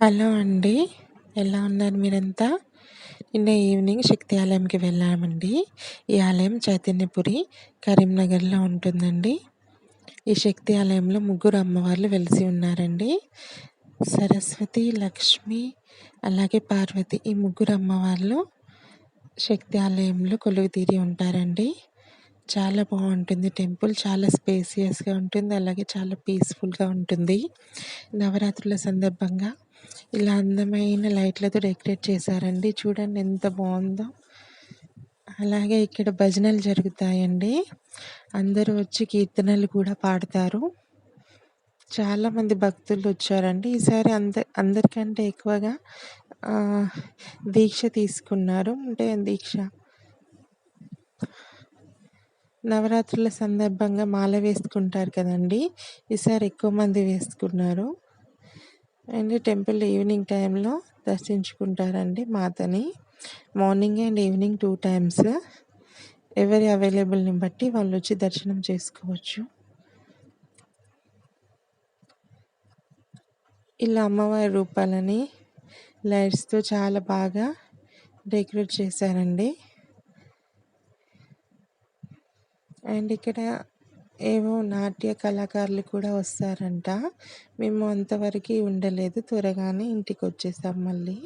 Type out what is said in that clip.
Hello అండి. ఎలా ఉన్నారు మీరంతా? నిన్న ఈవినింగ్ శక్తి ఆలయంకి వెళ్ళామండి. ఈ ఆలయం చైతన్యపురి కరీంనగర్లో ఉంటుందండి. ఈ శక్తి ఆలయంలో ముగ్గురు అమ్మవార్లు వెలిసి ఉన్నారండి. సరస్వతి లక్ష్మి అలాగే పార్వతి ఈ ముగ్గురు అమ్మవార్లు శక్తి ఆలయంలో కొలువు తీరి ఉంటారండి. చాలా బాగుంటుంది. టెంపుల్ చాలా స్పేసియస్గా ఉంటుంది. అలాగే చాలా పీస్ఫుల్గా ఉంటుంది. నవరాత్రుల సందర్భంగా ఇలా అందమైన లైట్లతో డెకరేట్ చేశారండి. చూడండి ఎంత బాగుందో. అలాగే ఇక్కడ భజనలు జరుగుతాయండి. అందరూ వచ్చి కీర్తనలు కూడా పాడతారు. చాలామంది భక్తులు వచ్చారండి. ఈసారి అంద అందరికంటే ఎక్కువగా దీక్ష తీసుకున్నారు. అంటే దీక్ష నవరాత్రుల సందర్భంగా మాల వేసుకుంటారు కదండి. ఈసారి ఎక్కువ మంది వేసుకున్నారు. అండ్ టెంపుల్ ఈవినింగ్ టైంలో దర్శించుకుంటారండి మాతని. Morning and evening two times. ఎవరి అవైలబుల్ని బట్టి వాళ్ళు వచ్చి దర్శనం చేసుకోవచ్చు. ఇలా అమ్మవారి రూపాలని లైట్స్తో చాలా బాగా డెకరేట్ చేశారండి. అండ్ ఇక్కడ ఏవో నాట్య కళాకారులు కూడా వస్తారంట. మేము అంతవరకు ఉండలేదు త్వరగానే ఇంటికి వచ్చేసాం మళ్ళీ.